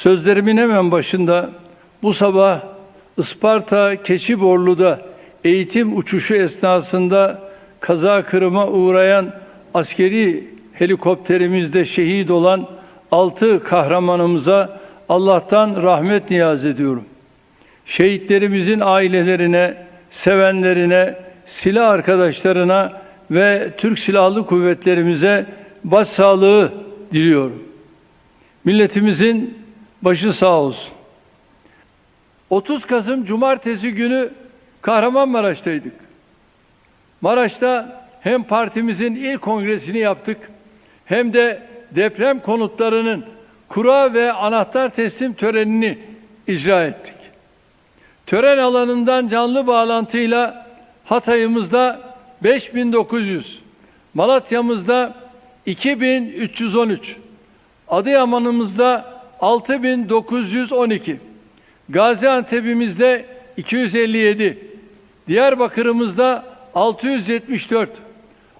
Sözlerimin hemen başında bu sabah Isparta Keçiborlu'da eğitim uçuşu esnasında kaza kırıma uğrayan askeri helikopterimizde şehit olan altı kahramanımıza Allah'tan rahmet niyaz ediyorum. Şehitlerimizin ailelerine, sevenlerine, silah arkadaşlarına ve Türk Silahlı Kuvvetlerimize başsağlığı diliyorum. Milletimizin başı sağ olsun. 30 Kasım Cumartesi günü Kahramanmaraş'taydık. Maraş'ta hem partimizin ilk kongresini yaptık hem de deprem konutlarının kura ve anahtar teslim törenini icra ettik. Tören alanından canlı bağlantıyla Hatay'ımızda 5900, Malatya'mızda 2313, Adıyaman'ımızda 6912, Gaziantep'imizde 257, Diyarbakır'ımızda 674,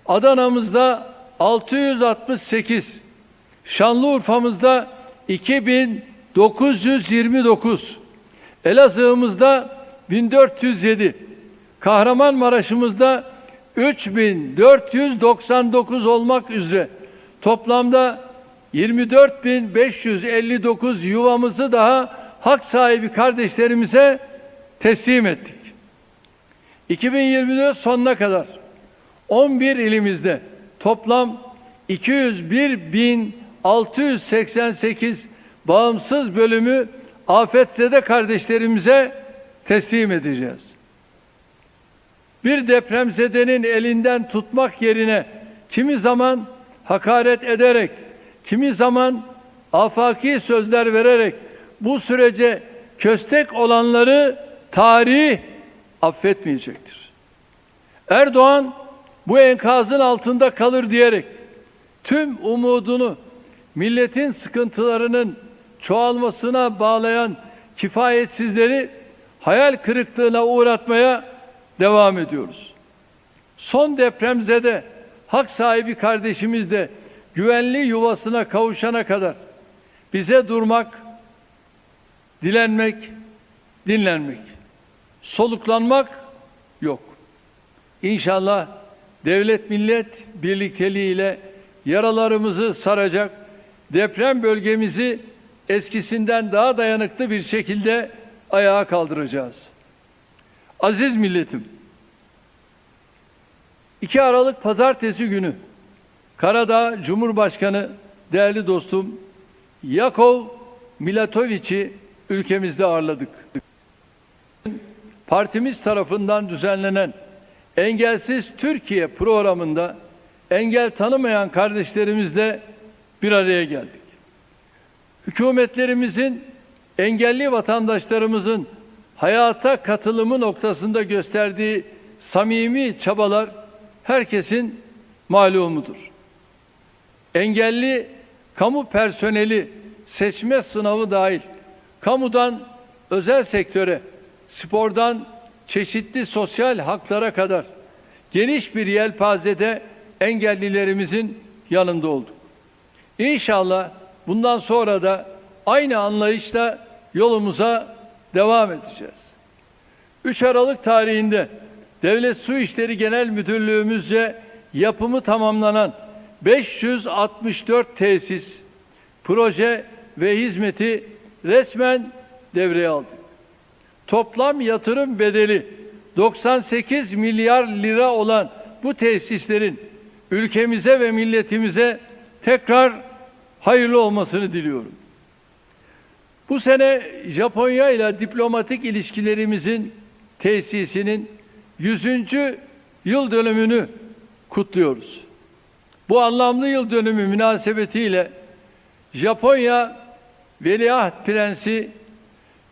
Adana'mızda 668, Şanlıurfa'mızda 2929, Elazığ'ımızda 1407, Kahramanmaraş'ımızda 3499 olmak üzere. Toplamda 24.559 yuvamızı daha hak sahibi kardeşlerimize teslim ettik. 2024 sonuna kadar 11 ilimizde toplam 201.688 bağımsız bölümü afetzede kardeşlerimize teslim edeceğiz. Bir depremzedenin elinden tutmak yerine kimi zaman hakaret ederek, kimi zaman afaki sözler vererek bu sürece köstek olanları tarih affetmeyecektir. Erdoğan bu enkazın altında kalır diyerek tüm umudunu milletin sıkıntılarının çoğalmasına bağlayan kifayetsizleri hayal kırıklığına uğratmaya devam ediyoruz. Son depremzede hak sahibi kardeşimiz de güvenli yuvasına kavuşana kadar bize durmak, dilenmek, dinlenmek, soluklanmak yok. İnşallah devlet millet birlikteliğiyle yaralarımızı saracak, deprem bölgemizi eskisinden daha dayanıklı bir şekilde ayağa kaldıracağız. Aziz milletim, 2 Aralık Pazartesi günü Karadağ Cumhurbaşkanı değerli dostum Yakov Milatoviç'i ülkemizde ağırladık. Partimiz tarafından düzenlenen Engelsiz Türkiye programında engel tanımayan kardeşlerimizle bir araya geldik. Hükümetlerimizin engelli vatandaşlarımızın hayata katılımı noktasında gösterdiği samimi çabalar herkesin malumudur. Engelli kamu personeli seçme sınavı dahil kamudan özel sektöre, spordan çeşitli sosyal haklara kadar geniş bir yelpazede engellilerimizin yanında olduk. İnşallah bundan sonra da aynı anlayışla yolumuza devam edeceğiz. 3 Aralık tarihinde Devlet Su İşleri Genel Müdürlüğümüzce yapımı tamamlanan 564 tesis, proje ve hizmeti resmen devreye aldık. Toplam yatırım bedeli 98 milyar lira olan bu tesislerin ülkemize ve milletimize tekrar hayırlı olmasını diliyorum. Bu sene Japonya ile diplomatik ilişkilerimizin tesisinin 100. yıl dönümünü kutluyoruz. Bu anlamlı yıl dönümü münasebetiyle Japonya Veliaht Prensi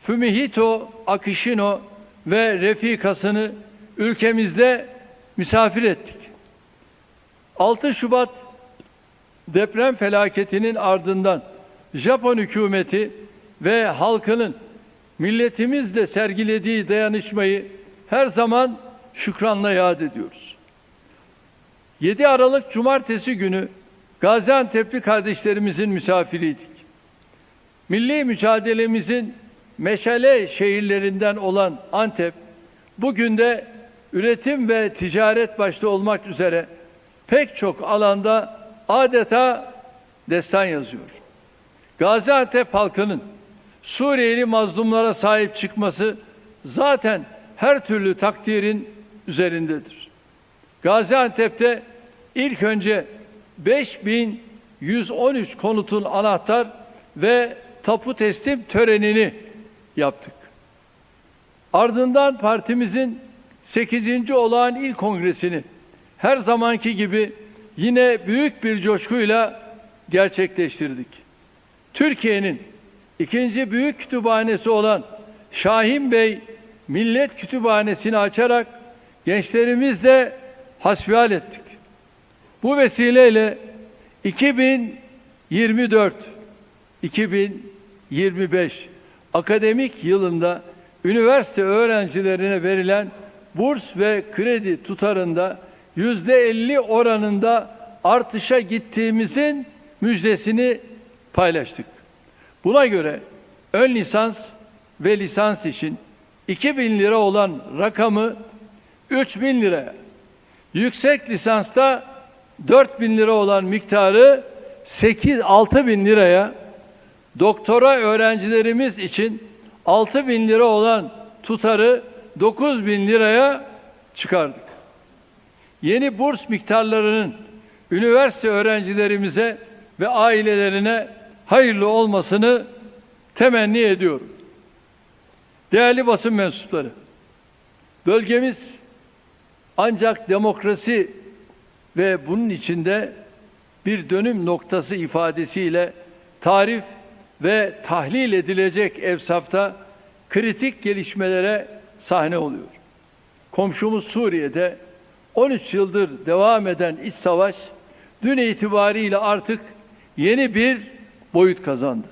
Fumihito Akishino ve refikasını ülkemizde misafir ettik. 6 Şubat deprem felaketinin ardından Japon hükümeti ve halkının milletimizle sergilediği dayanışmayı her zaman şükranla yad ediyoruz. 7 Aralık Cumartesi günü Gaziantep'li kardeşlerimizin misafiriydik. Milli mücadelemizin meşale şehirlerinden olan Antep, bugün de üretim ve ticaret başta olmak üzere pek çok alanda adeta destan yazıyor. Gaziantep halkının Suriyeli mazlumlara sahip çıkması zaten her türlü takdirin üzerindedir. Gaziantep'te ilk önce 5113 konutun anahtar ve tapu teslim törenini yaptık. Ardından partimizin 8. olağan il kongresini her zamanki gibi yine büyük bir coşkuyla gerçekleştirdik. Türkiye'nin ikinci büyük kütüphanesi olan Şahin Bey Millet Kütüphanesi'ni açarak gençlerimizle hasbihal ettik. Bu vesileyle 2024 2025 akademik yılında üniversite öğrencilerine verilen burs ve kredi tutarında yüzde 50 oranında artışa gittiğimizin müjdesini paylaştık. Buna göre ön lisans ve lisans için 2000 lira olan rakamı 3000 liraya, yüksek lisansta 4000 lira olan miktarı 8 6000 liraya, doktora öğrencilerimiz için 6000 lira olan tutarı 9000 liraya çıkardık. Yeni burs miktarlarının üniversite öğrencilerimize ve ailelerine hayırlı olmasını temenni ediyorum. Değerli basın mensupları, bölgemiz ancak demokrasi ve bunun içinde bir dönüm noktası ifadesiyle tarif ve tahlil edilecek evsafta kritik gelişmelere sahne oluyor. Komşumuz Suriye'de 13 yıldır devam eden iç savaş dün itibariyle artık yeni bir boyut kazandı.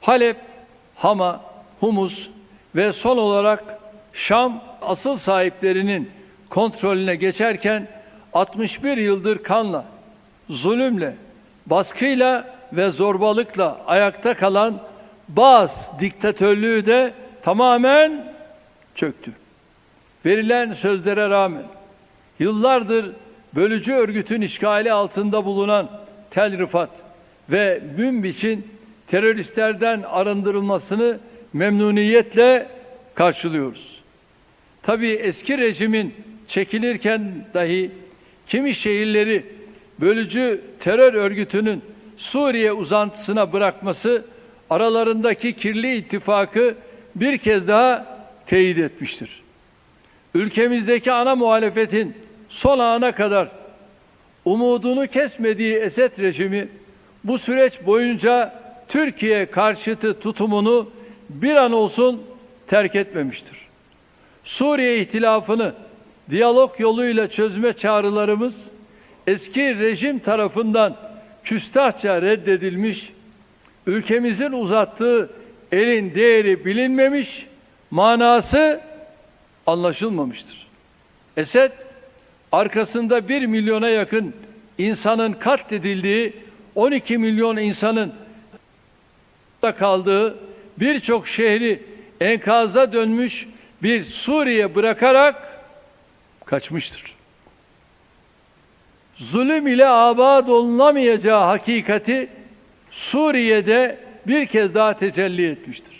Halep, Hama, Humus ve son olarak Şam asıl sahiplerinin kontrolüne geçerken 61 yıldır kanla, zulümle, baskıyla ve zorbalıkla ayakta kalan Bağız diktatörlüğü de tamamen çöktü. Verilen sözlere rağmen yıllardır bölücü örgütün işgali altında bulunan Tel Rifat ve Münbiç'in teröristlerden arındırılmasını memnuniyetle karşılıyoruz. Tabii eski rejimin çekilirken dahi kimi şehirleri bölücü terör örgütünün Suriye uzantısına bırakması aralarındaki kirli ittifakı bir kez daha teyit etmiştir. Ülkemizdeki ana muhalefetin son ana kadar umudunu kesmediği Esed rejimi bu süreç boyunca Türkiye karşıtı tutumunu bir an olsun terk etmemiştir. Suriye ihtilafını diyalog yoluyla çözme çağrılarımız eski rejim tarafından küstahça reddedilmiş, ülkemizin uzattığı elin değeri bilinmemiş, manası anlaşılmamıştır. Esed arkasında bir milyona yakın insanın katledildiği, 12 milyon insanın da kaldığı birçok şehri enkaza dönmüş bir Suriye bırakarak kaçmıştır. Zulüm ile abad olunamayacağı hakikati Suriye'de bir kez daha tecelli etmiştir.